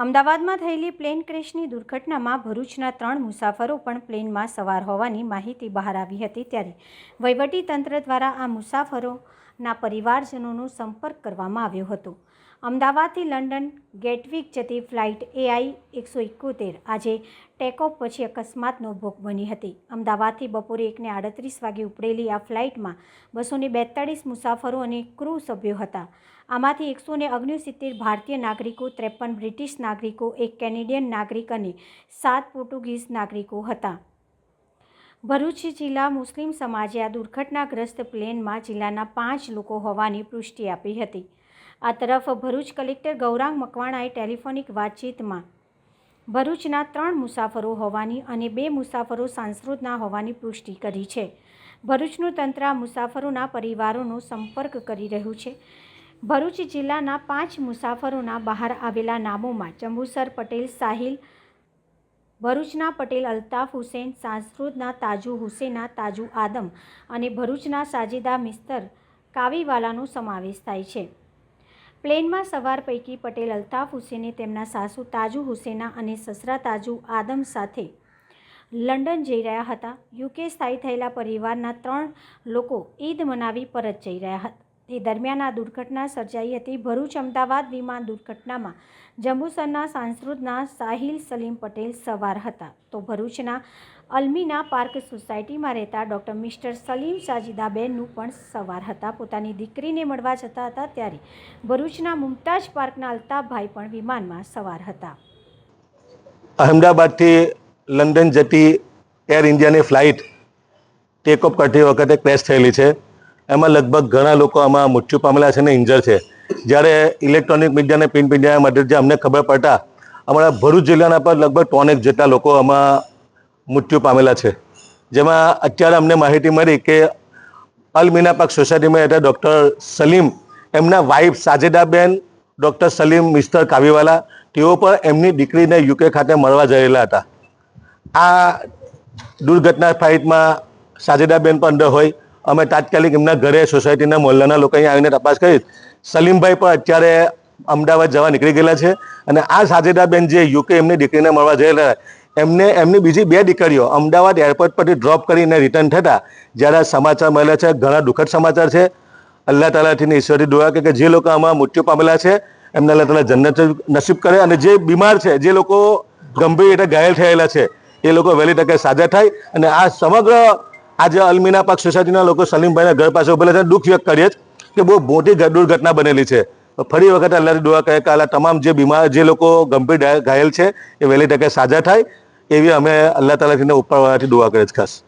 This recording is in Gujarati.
અમદાવાદમાં થયેલી પ્લેન ક્રેશની દુર્ઘટનામાં ભરૂચના ત્રણ મુસાફરો પણ પ્લેનમાં સવાર હોવાની માહિતી બહાર આવી હતી ત્યારે વહીવટી તંત્ર દ્વારા આ મુસાફરોના પરિવારજનોનો સંપર્ક કરવામાં આવ્યો હતો. અમદાવાદથી લંડન, ગેટવિક જતી ફ્લાઇટ એઆઈ એકસો એકોતેર આજે ટેકઓફ પછી અકસ્માતનો ભોગ બની હતી. અમદાવાદથી બપોરે એકને આડત્રીસ વાગે ઉપડેલી આ ફ્લાઇટમાં બસો ને બેતાળીસ મુસાફરો અને ક્રૂ સભ્યો હતા. આમાંથી એકસો ને ઓગણસિત્તેર ભારતીય નાગરિકો, ત્રેપન બ્રિટિશ નાગરિકો, એક કેનેડિયન નાગરિક અને સાત પોર્ટુગીઝ નાગરિકો હતા. ભરૂચ જિલ્લા મુસ્લિમ સમાજે આ દુર્ઘટનાગ્રસ્ત પ્લેનમાં જિલ્લાના પાંચ લોકો હોવાની પુષ્ટિ આપી હતી. આ તરફ ભરૂચ કલેક્ટર ગૌરાંગ મકવાણાએ ટેલિફોનિક વાતચીતમાં ભરૂચના ત્રણ મુસાફરો હોવાની અને બે મુસાફરો સાંસ્કૃતના હોવાની પુષ્ટિ કરી છે. ભરૂચનું તંત્ર મુસાફરોના પરિવારોનો સંપર્ક કરી રહ્યું છે. ભરૂચ જિલ્લાના પાંચ મુસાફરોના બહાર આવેલા નામોમાં જંબુસર પટેલ, સાહિલ ભરૂચના પટેલ અલ્તાફ હુસેન સાંસ્કૃતના તાજુ હુસેના તાજુ આદમ અને ભરૂચના સાજિદા મિસ્તર કાવીવાલાનો સમાવેશ થાય છે. પ્લેનમાં સવાર પૈકી પટેલ અલ્તાફ હુસેને તેમના સાસુ તાજુ હુસેના અને સસરા તાજુ આદમ સાથે લંડન જઈ રહ્યા હતા. યુકે સ્થાયી થયેલા પરિવારના ત્રણ લોકો ઈદ મનાવી પરત જઈ રહ્યા હતા. તે દરમિયાન આ દુર્ઘટના સર્જાઈ હતી. ભરૂચ અમદાવાદ વિમાન દુર્ઘટનામાં જંબુસરના સાંસ્કૃતના સાહિલ સલીમ પટેલ સવાર હતા. તો ભરૂચના અલ્મીના પાર્ક સોસાયટીમાં રહેતા ડૉક્ટર મિસ્ટર સલીમ સાજીદાબેનનું પણ સવાર હતા. પોતાની દીકરીને મળવા જતા હતા ત્યારે ભરૂચના મુમતાજ પાર્કના અલ્તાફભાઈ પણ વિમાનમાં સવાર હતા. અહેમદાબાદથી લંડન જતી એર ઇન્ડિયાની ફ્લાઇટ ટેક ઓફ કરતી વખતે ક્રેશ થયેલી છે. એમાં લગભગ ઘણા લોકો આમાં મૃત્યુ પામેલા છે ને ઇન્જર છે. જ્યારે ઇલેક્ટ્રોનિક મીડિયા અને પ્રિન્ટ મીડિયા જે અમને ખબર પડતા અમારા ભરૂચ જિલ્લાના પર લગભગ ત્રણેક જેટલા લોકો આમાં મૃત્યુ પામેલા છે. જેમાં અત્યારે અમને માહિતી મળી કે અલ પાક સોસાયટીમાં રહેતા ડૉક્ટર સલીમ, એમના wife Sajedaben doctor Salim mister Kawiwala તેઓ પણ એમની દીકરીને યુકે ખાતે મળવા જયેલા હતા. આ દુર્ઘટના ફ્લાઇટમાં સાજેદાબેન પણ અંદર હોય. અમે તાત્કાલિક એમના ઘરે સોસાયટીના મોહલ્લાના લોકો અહીંયા આવીને તપાસ કરી. સલીમભાઈ પણ અત્યારે અમદાવાદ જવા નીકળી ગયેલા છે અને આ સાજેદાબેન જે યુકે એમની દીકરીને મળવા જયેલા એમને, એમની બીજી બે દીકરીઓ અમદાવાદ એરપોર્ટ પરથી ડ્રોપ કરીને રિટર્ન થતા જ્યારે સમાચાર મળ્યા છે, ઘણા દુઃખદ સમાચાર છે. અલ્લાહ તાલાથી ઈશ્વરી દુઆ કે જે લોકો આમાં મૃત્યુ પામેલા છે, એમને અલ્લાહ તાલા જન્નત નસીબ કરે અને જે બીમાર છે, જે લોકો ગંભીર રીતે ઘાયલ થયેલા છે, એ લોકો વહેલી તકે સાજા થાય અને આ સમગ્ર આજે અલમીના પાક સોસાયટીના લોકો સલીમભાઈના ઘર પાસે ઉભેલા છે. દુઃખ વ્યક્ત કરીએ કે બહુ મોટી દુર્ઘટના બનેલી છે. ફરી વખત અલ્લાહની દુઆ કહે કે અલ્લાહ તમામ જે બીમાર જે લોકો ગંભીર ઘાય- ઘાયલ છે, એ વહેલી તકે સાજા થાય. એવી અમે અલ્લાહ તાલાથી ઉપરવાળાથી દુઆ કરીએ છીએ ખાસ.